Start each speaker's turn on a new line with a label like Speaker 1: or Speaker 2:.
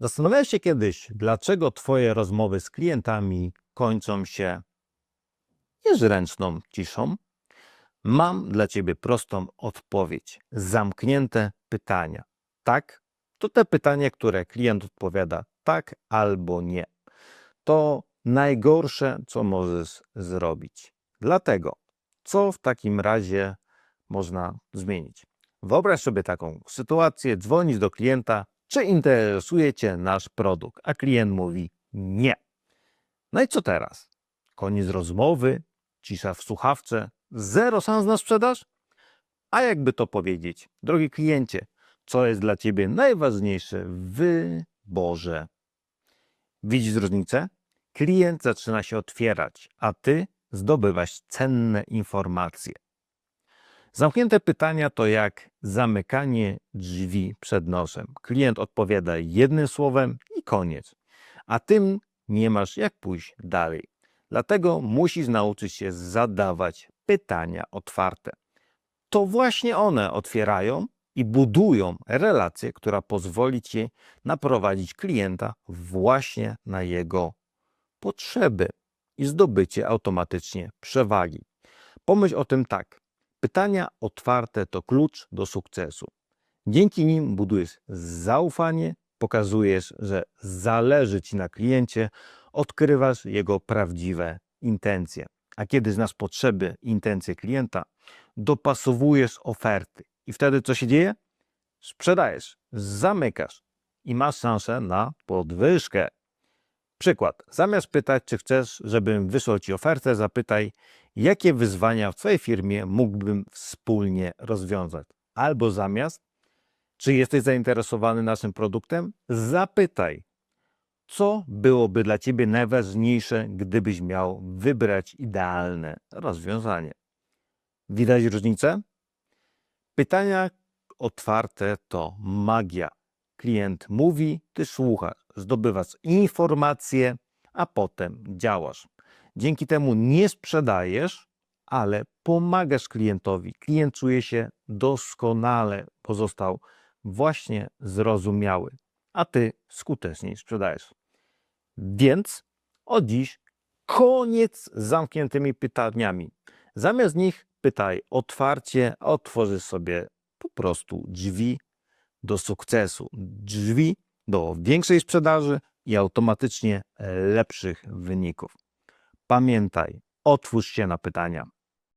Speaker 1: Zastanawiałeś się kiedyś, dlaczego Twoje rozmowy z klientami kończą się niezręczną ciszą? Mam dla Ciebie prostą odpowiedź. Zamknięte pytania. Tak? To te pytania, które klient odpowiada tak albo nie. To najgorsze, co możesz zrobić. Dlatego, co w takim razie można zmienić? Wyobraź sobie taką sytuację, dzwonisz do klienta, czy interesuje Cię nasz produkt, a klient mówi nie. No i co teraz? Koniec rozmowy, cisza w słuchawce, zero szans na sprzedaż? A jakby to powiedzieć, drogi kliencie, co jest dla Ciebie najważniejsze w wyborze? Widzisz różnicę? Klient zaczyna się otwierać, a Ty zdobywasz cenne informacje. Zamknięte pytania to jak zamykanie drzwi przed nosem. Klient odpowiada jednym słowem i koniec, a tym nie masz jak pójść dalej. Dlatego musisz nauczyć się zadawać pytania otwarte. To właśnie one otwierają i budują relację, która pozwoli ci naprowadzić klienta właśnie na jego potrzeby i zdobycie automatycznie przewagi. Pomyśl o tym tak. Pytania otwarte to klucz do sukcesu. Dzięki nim budujesz zaufanie, pokazujesz, że zależy ci na kliencie, odkrywasz jego prawdziwe intencje. A kiedy znasz potrzeby intencje klienta, dopasowujesz oferty. I wtedy co się dzieje? Sprzedajesz, zamykasz i masz szansę na podwyżkę. Przykład. Zamiast pytać, czy chcesz, żebym wysłał Ci ofertę, zapytaj, jakie wyzwania w Twojej firmie mógłbym wspólnie rozwiązać. Albo zamiast, czy jesteś zainteresowany naszym produktem, zapytaj, co byłoby dla Ciebie najważniejsze, gdybyś miał wybrać idealne rozwiązanie. Widać różnicę? Pytania otwarte to magia. Klient mówi, ty słuchasz, zdobywasz informacje, a potem działasz. Dzięki temu nie sprzedajesz, ale pomagasz klientowi. Klient czuje się doskonale, pozostał właśnie zrozumiały, a ty skuteczniej sprzedajesz. Więc od dziś koniec z zamkniętymi pytaniami. Zamiast nich pytaj otwarcie, a otworzysz sobie po prostu drzwi do sukcesu, drzwi do większej sprzedaży i automatycznie lepszych wyników. Pamiętaj, otwórz się na pytania.